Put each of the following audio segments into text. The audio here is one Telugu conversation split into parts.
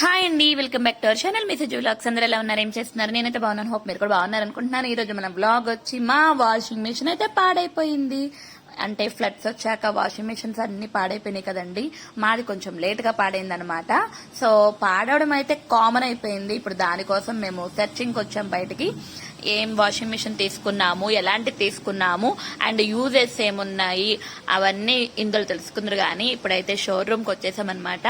హాయ్ అండి welcome back to our channel. Message vlogs అందరూ ఎలా ఉన్నారు? ఏం చేస్తున్నారు? నేనైతే బాగున్నాను. హోప్ మీరు కూడా బాగున్నారు అనుకుంటున్నాను ఈ రోజు మన బ్లాగ్ వచ్చి మా వాషింగ్ మిషన్ అయితే పాడైపోయింది. అంటే ఫ్లడ్స్ వచ్చాక వాషింగ్ మిషన్స్ అన్ని పాడైపోయినాయి కదండి. మాది కొంచెం లేట్గా పాడైందనమాట పాడైంది అనమాట సో పాడవడం అయితే కామన్ అయిపోయింది. ఇప్పుడు దానికోసం మేము సెర్చింగ్ వచ్చాం బయటికి. ఏం వాషింగ్ మిషన్ తీసుకున్నాము ఎలాంటి తీసుకున్నాము అండ్ యూజెస్ ఏమున్నాయి అవన్నీ ఇందులో తెలుసుకుందరు కానీ ఇప్పుడైతే షోరూమ్కి వచ్చేసామన్నమాట.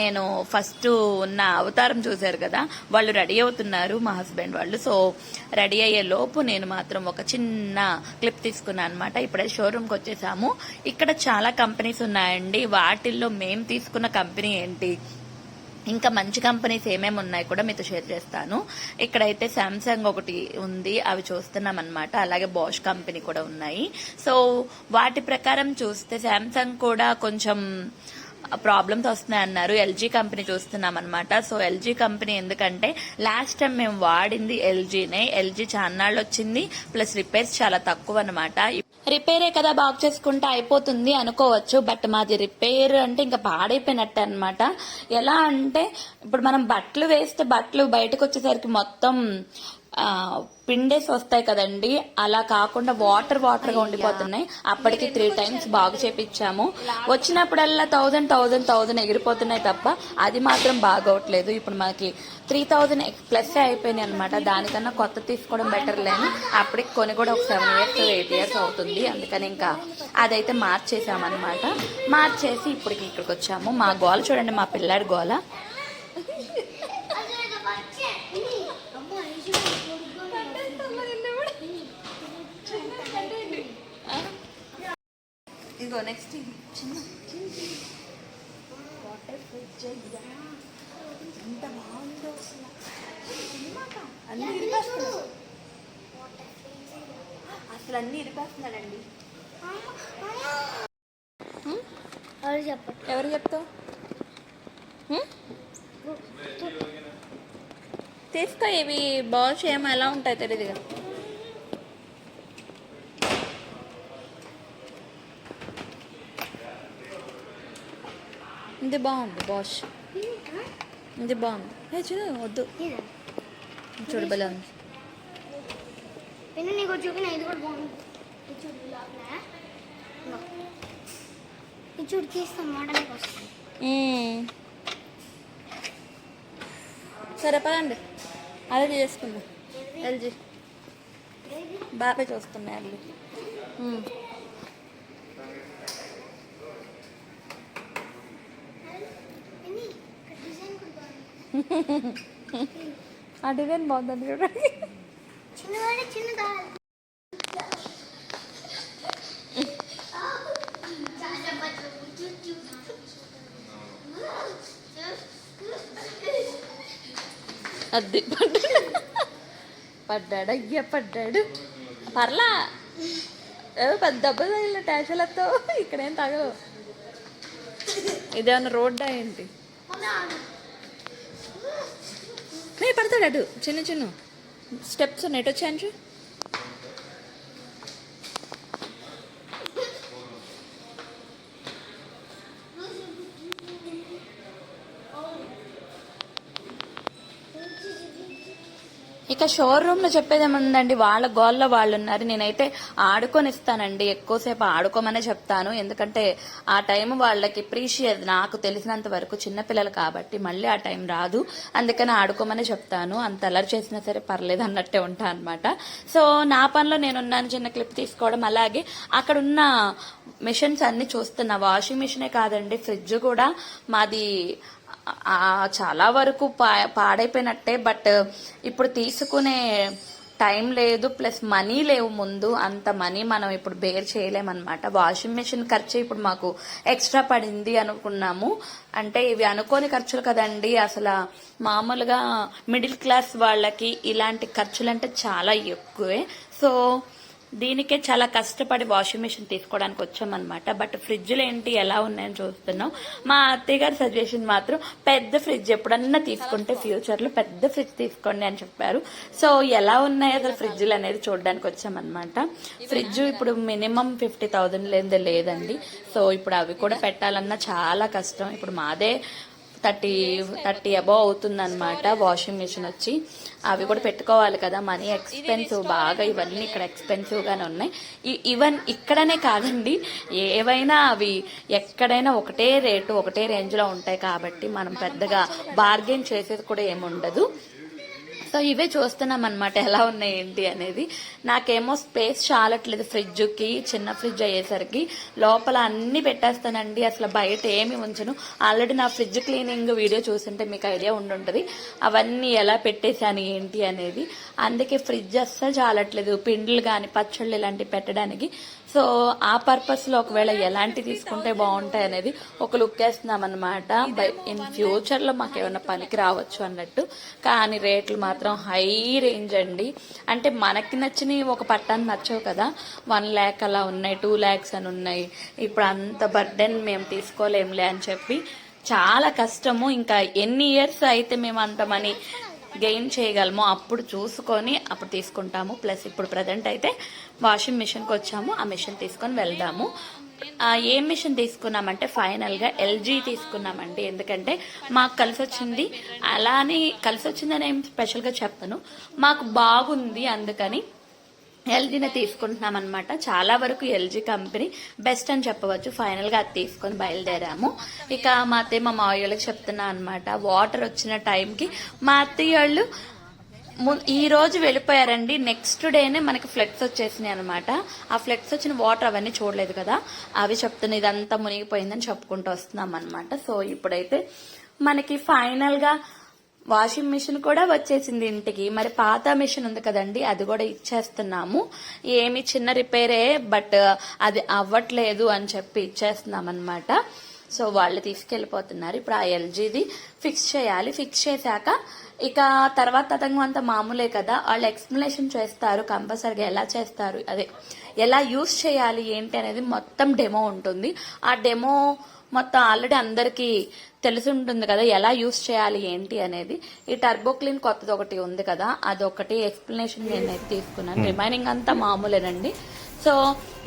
నేను ఫస్ట్ ఉన్న అవతారం చూశారు కదా వాళ్ళు రెడీ అవుతున్నారు మా హస్బెండ్ వాళ్ళు. సో రెడీ అయ్యే లోపు నేను మాత్రం ఒక చిన్న క్లిప్ తీసుకున్నాను అనమాట ఇప్పుడే షోరూమ్కి వచ్చేసాము ఇక్కడ చాలా కంపెనీస్ ఉన్నాయండి. వాటిల్లో మేము తీసుకున్న కంపెనీ ఏంటి? ఇంకా మంచి కంపెనీస్ ఏమేమి ఉన్నాయి కూడా మీతో షేర్ చేస్తాను. ఇక్కడైతే శాంసంగ్ ఒకటి ఉంది. అవి చూస్తున్నాం అనమాట అలాగే బాష్ కంపెనీ కూడా ఉన్నాయి. సో వాటి ప్రకారం చూస్తే శాంసంగ్ కూడా కొంచెం ప్రాబ్లమ్స్ వస్తున్నాయి అన్నారు ఎల్జీ కంపెనీ చూస్తున్నాం అనమాట సో ఎల్జీ కంపెనీ ఎందుకంటే లాస్ట్ టైం మేము వాడింది ఎల్జీనే. ఎల్జీ చాన్నాళ్ళు వచ్చింది ప్లస్ రిపేర్స్ చాలా తక్కువ అనమాట రిపేరే కదా బాగు చేసుకుంటే అయిపోతుంది అనుకోవచ్చు బట్ మాది రిపేర్ అంటే ఇంకా పాడైపోయినట్టు అనమాట ఎలా అంటే ఇప్పుడు మనం బట్టలు వేస్తే బట్టలు బయటకు వచ్చేసరికి మొత్తం పిండేసి వస్తాయి కదండి. అలా కాకుండా వాటర్ వాటర్గా ఉండిపోతున్నాయి. అప్పటికి త్రీ టైమ్స్ బాగు చేపించాము వచ్చినప్పుడల్లా థౌజండ్ థౌజండ్ థౌజండ్ ఎగిరిపోతున్నాయి తప్ప అది మాత్రం బాగోట్లేదు. ఇప్పుడు మనకి త్రీ థౌజండ్ ప్లస్ అయిపోయినాయి అనమాట దానికన్నా కొత్త తీసుకోవడం బెటర్ లేని అప్పటికి కొని కూడా ఒక సెవెన్ ఇయర్స్ ఎయిట్ ఇయర్స్ అవుతుంది. అందుకని ఇంకా అదైతే మార్చేసామన్నమాట మార్చేసి ఇప్పటికి ఇక్కడికి వచ్చాము. మా గోల చూడండి మా పిల్లాడి గోల. ఇదిగో నెక్స్ట్ చిన్న ఎంత బాగుందో అన్ని ఇరిపేస్తున్నాడు అసలు అన్ని ఇరిపేస్తున్నాడండి. ఎవరు చెప్పండి ఎవరు చెప్తావు? తీసుకో ఇవి బాల్స్ ఏమో ఎలా ఉంటాయి తెలియదుగా ఇది బాగుంది బాష్ ఇది బాగుంది. ఏ చూడు వద్దు. చూడు బలం ఉంది. నీకు చూపిన ఇది కూడా బాగుంది. ఇది చూడు తీస్తాం. సరే పదండి. అదే చేసుకుందాం. ఎల్జీ. బాబాయ్ చూస్తున్నాయి అల్లు మ్మ్. విని, ఇక్కడ డిజైన్ కూడా బాగుంది ఆ డిజైన్ బాగుందండి చూడండి. అది పడ్డాడు పడ్డాడు? అయ్యా పడ్డాడు. పర్లా. పెద్ద దెబ్బ తగిలిన ట్యాషలతో ఇక్కడేం తగదు ఇదేమన్నా రోడ్డా ఏంటి? పడతాడు అటు. చిన్న చిన్న. స్టెప్స్ నెట్ వచ్చాను ఇక షోరూమ్లో చెప్పేది ఏముందండి వాళ్ళ గోల్లో వాళ్ళు ఉన్నారు నేనైతే ఆడుకొని ఇస్తానండి ఎక్కువసేపు ఆడుకోమనే చెప్తాను. ఎందుకంటే ఆ టైం వాళ్ళకి ప్రీషియస్ నాకు తెలిసినంత వరకు చిన్నపిల్లలు కాబట్టి మళ్ళీ ఆ టైం రాదు. అందుకని ఆడుకోమనే చెప్తాను. అంత అలర్ చేసినా సరే పర్లేదు అన్నట్టే ఉంటా అనమాట సో నా పనిలో నేనున్నాను. చిన్న క్లిప్ తీసుకోవడం. అలాగే అక్కడ ఉన్న మిషన్స్ అన్ని చూస్తున్నా. వాషింగ్ మిషనే కాదండి. ఫ్రిడ్జ్ కూడా మాది చాలా వరకు పా పాడైపోయినట్టే బట్ ఇప్పుడు తీసుకునే టైం లేదు ప్లస్ మనీ లేవు ముందు అంత మనీ మనం ఇప్పుడు బేర్ చేయలేమన్నమాట. వాషింగ్ మెషిన్ ఖర్చు ఇప్పుడు మాకు ఎక్స్ట్రా పడింది అనుకున్నాము. అంటే ఇవి అనుకోని ఖర్చులు కదండి అసలు మామూలుగా మిడిల్ క్లాస్ వాళ్ళకి ఇలాంటి ఖర్చులు అంటే చాలా ఎక్కువే. సో దీనికే చాలా కష్టపడి వాషింగ్ మిషన్ తీసుకోవడానికి వచ్చామన్నమాట. బట్ ఫ్రిడ్జ్లు ఏంటి ఎలా ఉన్నాయని చూస్తున్నాం. మా అత్తయ్య గారి సజెషన్ మాత్రం పెద్ద ఫ్రిడ్జ్ ఎప్పుడన్నా తీసుకుంటే ఫ్యూచర్లో పెద్ద ఫ్రిడ్జ్ తీసుకోండి అని చెప్పారు. సో ఎలా ఉన్నాయి అసలు ఫ్రిడ్జ్లు అనేది చూడడానికి వచ్చామన్నమాట. ఫ్రిడ్జ్ ఇప్పుడు మినిమం ఫిఫ్టీ థౌజండ్ లేదే లేదండి. సో ఇప్పుడు అవి కూడా పెట్టాలన్నా చాలా కష్టం. ఇప్పుడు మాదే థర్టీ థర్టీ అబవ్ అవుతుందన్నమాట వాషింగ్ మిషన్ వచ్చి. అవి కూడా పెట్టుకోవాలి కదా మనీ ఎక్స్పెన్సివ్ బాగా ఇవన్నీ ఇక్కడ ఎక్స్పెన్సివ్గానే ఉన్నాయి. ఈవెన్ ఇక్కడనే కాదండి ఏవైనా అవి ఎక్కడైనా ఒకటే రేటు ఒకటే రేంజ్లో ఉంటాయి కాబట్టి మనం పెద్దగా బార్గెన్ చేసేది కూడా ఏముండదు. సో ఇవే చూస్తున్నాం అనమాట ఎలా ఉన్నాయి ఏంటి అనేది. నాకేమో స్పేస్ చాలట్లేదు ఫ్రిడ్జ్కి చిన్న ఫ్రిడ్జ్ అయ్యేసరికి. లోపల అన్ని పెట్టేస్తానండి అసలు బయట ఏమి ఉంచను. ఆల్రెడీ నా ఫ్రిడ్జ్ క్లీనింగ్ వీడియో చూస్తుంటే మీకు ఐడియా ఉండుంటుంది. అవన్నీ ఎలా పెట్టేశాను ఏంటి అనేది. అందుకే ఫ్రిడ్జ్ అస్సలు చాలట్లేదు. పిండిలు కానీ పచ్చళ్ళు ఇలాంటివి పెట్టడానికి సో ఆ పర్పస్లో ఒకవేళ ఎలాంటి తీసుకుంటే బాగుంటాయి అనేది ఒక లుక్ వేస్తున్నాం అనమాట ఇన్ ఫ్యూచర్లో మాకు ఏమైనా పనికి రావచ్చు అన్నట్టు. కానీ రేట్లు మాత్రం హై రేంజ్ అండి. అంటే మనకి నచ్చినవి ఒక పట్టాన్ని నచ్చవు కదా. వన్ ల్యాక్ అలా ఉన్నాయి టూ ల్యాక్స్ అని ఉన్నాయి. ఇప్పుడు అంత బర్డెన్ మేము తీసుకోలేంలే అని చెప్పి చాలా కష్టము. ఇంకా ఎన్ని ఇయర్స్ అయితే మేము అంత మనీ గెయిన్ చేయగలమో అప్పుడు చూసుకొని అప్పుడు తీసుకుంటాము. ప్లస్ ఇప్పుడు ప్రజెంట్ అయితే వాషింగ్ మిషన్కి వచ్చాము. ఆ మిషన్ తీసుకొని వెళ్దాము. ఏ మిషన్ తీసుకున్నామంటే ఫైనల్గా ఎల్జీ తీసుకున్నామండి. ఎందుకంటే మాకు కలిసి వచ్చింది అలా అని కలిసి వచ్చిందని ఏం స్పెషల్గా చెప్పను. మాకు బాగుంది అందుకని ఎల్జీనే తీసుకుంటున్నాం అనమాట చాలా వరకు ఎల్జీ కంపెనీ బెస్ట్ అని చెప్పవచ్చు. ఫైనల్గా అది తీసుకొని బయలుదేరాము. ఇక మా అత్తయ్య మా మావయ్యలకు చెప్తున్నా అనమాట వాటర్ వచ్చిన టైంకి మా అత్తయ్య వాళ్ళు ము- ఈ రోజు వెళ్ళిపోయారండి. నెక్స్ట్ డేనే మనకి ఫ్లడ్స్ వచ్చేసినాయి అనమాట ఆ ఫ్లెక్స్ వచ్చిన వాటర్ అవన్నీ చూడలేదు కదా. అవి చెప్తున్నా ఇదంతా మునిగిపోయిందని చెప్పుకుంటూ వస్తున్నాం అనమాట సో ఇప్పుడైతే మనకి ఫైనల్గా వాషింగ్ మిషన్ కూడా వచ్చేసింది ఇంటికి. మరి పాత మిషన్ ఉంది కదండి అది కూడా ఇచ్చేస్తున్నాము. ఏమి చిన్న రిపేరే బట్ అది అవ్వట్లేదు అని చెప్పి ఇచ్చేస్తున్నాం అనమాట సో వాళ్ళు తీసుకెళ్ళిపోతున్నారు. ఇప్పుడు ఆ ఎల్జీది ఫిక్స్ చేయాలి. ఫిక్స్ చేశాక ఇక తర్వాత తతంగం అంత మామూలే కదా. వాళ్ళు ఎక్స్ప్లెనేషన్ చేస్తారు కంపల్సరిగా ఎలా చేస్తారు అదే ఎలా యూస్ చేయాలి ఏంటి అనేది మొత్తం డెమో ఉంటుంది. ఆ డెమో మొత్తం ఆల్రెడీ అందరికీ తెలిసి ఉంటుంది కదా ఎలా యూస్ చేయాలి ఏంటి అనేది. ఈ టర్బో క్లీన్ కొత్తది ఒకటి ఉంది కదా అదొకటి ఎక్స్ప్లెనేషన్ నేనైతే తీసుకున్నాను. రిమైనింగ్ అంతా మామూలేనండి. సో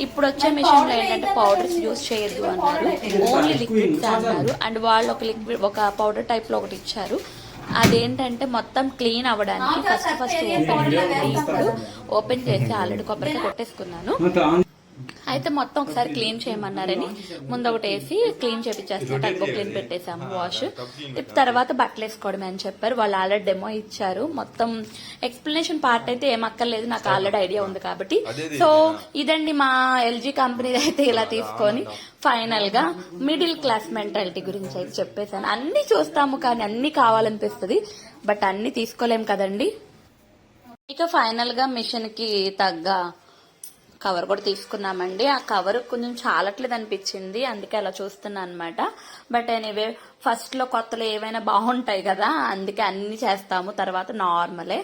ఇప్పుడు వచ్చే మిషన్లో ఏంటంటే పౌడర్స్ యూస్ చేయొద్దు అన్నారు. ఓన్లీ లిక్విడ్స్ అన్నారు. అండ్ వాళ్ళు ఒక లిక్విడ్ ఒక పౌడర్ టైప్లో ఒకటి ఇచ్చారు. అదేంటంటే మొత్తం క్లీన్ అవ్వడానికి ఫస్ట్ ఫస్ట్ ఓపెన్ ఇప్పుడు ఓపెన్ చేసి ఆల్రెడీ కొబ్బరికాయ కొట్టేసుకున్నాను. అయితే మొత్తం ఒకసారి క్లీన్ చేయమన్నారని ముందు ఒకటి వేసి క్లీన్ చేపించేస్తాం టర్బో క్లీన్ పెట్టేసాము వాష్. తర్వాత బట్టలు వేసుకోవడమే అని చెప్పారు. వాళ్ళు ఆల్రెడీ డెమో ఇచ్చారు. మొత్తం ఎక్స్ప్లెనేషన్ పార్ట్ అయితే ఏం అక్కర్లేదు. నాకు ఆల్రెడీ ఐడియా ఉంది కాబట్టి. సో ఇదండి మా ఎల్జీ కంపెనీ అయితే ఇలా తీసుకొని ఫైనల్గా మిడిల్ క్లాస్ మెంటాలిటీ గురించి అయితే చెప్పేశాను. అన్ని చూస్తాము కానీ అన్ని కావాలనిపిస్తుంది. బట్ అన్ని తీసుకోలేం కదండి. ఇక ఫైనల్గా మిషన్కి తగ్గ కవర్ కూడా తీసుకున్నామండి. ఆ కవర్ కొంచెం చాలట్లేదు అనిపించింది. అందుకే అలా చూస్తున్నా అనమాట బట్ ఎనీవే ఫస్ట్లో కొత్తలో ఏవైనా బాగుంటాయి కదా అందుకే అన్ని చేస్తాము. తర్వాత నార్మలే.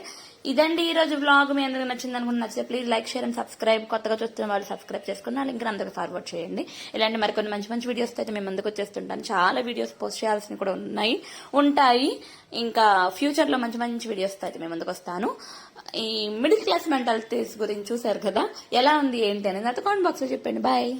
ఇదండి ఈ రోజు వ్లాగ్ మీ అందరికి నచ్చింది అనుకుని నచ్చితే please like share and subscribe కొత్తగా చూస్తున్న వాళ్ళు సబ్స్క్రైబ్ చేసుకుని నా లింక్ అందరికి ఫార్వర్డ్ చేయండి. ఇలాంటి మరికొన్ని మంచి మంచి వీడియోస్ అయితే మేము ముందుకు వచ్చేస్తుంటాను. చాలా వీడియోస్ పోస్ట్ చేయాల్సినవి కూడా ఉన్నాయి ఉంటాయి. ఇంకా ఫ్యూచర్లో మంచి మంచి వీడియోస్ అయితే మేము ముందుకు వస్తాను. ఈ మిడిల్ క్లాస్ మెంటాలిటీస్ గురించి చూసారు కదా? ఎలా ఉంది ఏంటి అనేది అయితే కామెంట్ బాక్స్లో చెప్పండి. బాయ్